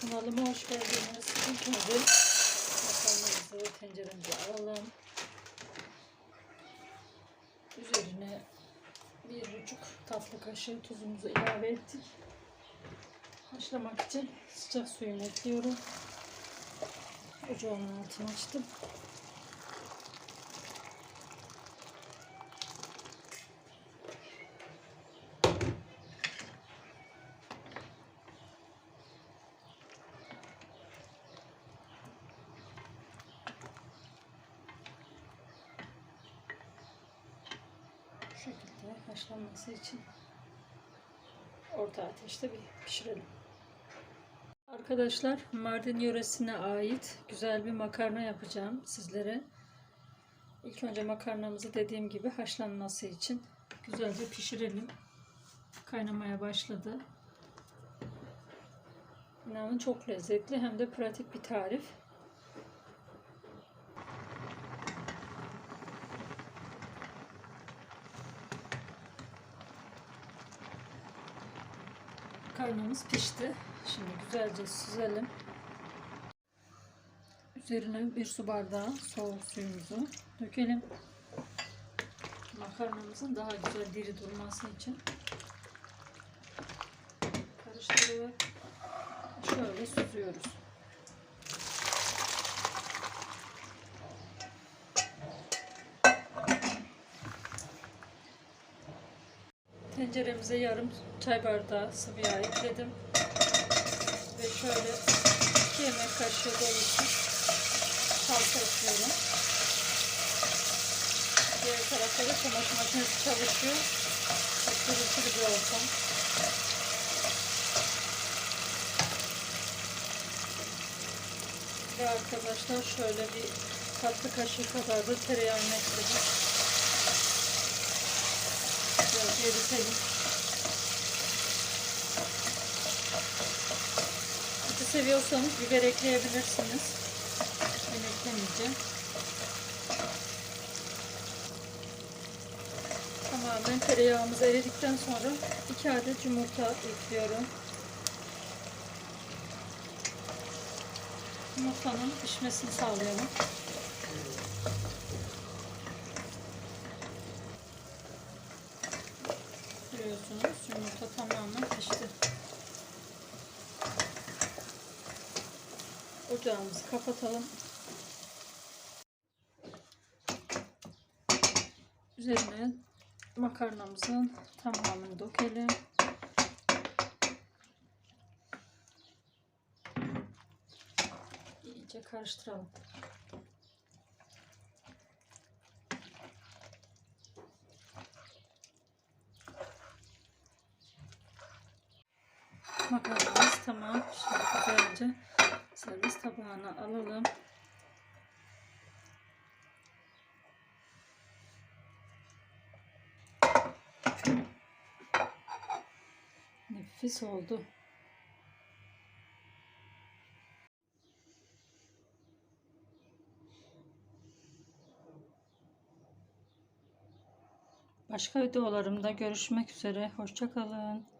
Kanalıma hoş geldiniz. İlk önce makarnamızı tenceremize alalım. Üzerine bir buçuk tatlı kaşığı tuzumuzu ilave ettik. Haşlamak için sıcak suyumu ekliyorum. Ocağımın altını açtım. Şekilde haşlanması için orta ateşte bir pişirelim. Arkadaşlar Mardin yöresine ait güzel bir makarna yapacağım sizlere. İlk önce makarnamızı dediğim gibi haşlanması için güzelce pişirelim. Kaynamaya başladı. İnanın çok lezzetli hem de pratik bir tarif. Makarnamız pişti. Şimdi güzelce süzelim. Üzerine bir su bardağı soğuk suyumuzu dökelim. Makarnamızın daha güzel diri durması için karıştırıp şöyle süzüyoruz. Tenceremize yarım çay bardağı sıvı yağ ekledim. Ve şöyle 2 yemek kaşığı dolusu salça ekliyorum. Diğer tarafta da çamaşır makinesi çalışıyor. Çok gürültülü bir ortam. Ve arkadaşlar şöyle bir tatlı kaşığı kadar da tereyağını ekledim. Biraz eritelim. Acı seviyorsanız biber ekleyebilirsiniz. Ben eklemeyeceğim. Tamamen tereyağımız eridikten sonra 2 adet yumurta ekliyorum. Yumurtanın pişmesini sağlayalım. Görüyorsunuz yumurta tamamen pişti. Ocağımızı kapatalım. Üzerine makarnamızın tamamını dökelim. İyice karıştıralım. Makarnamız tamam. Şimdi güzelce servis tabağına alalım. Nefis oldu. Başka videolarımda görüşmek üzere. Hoşçakalın.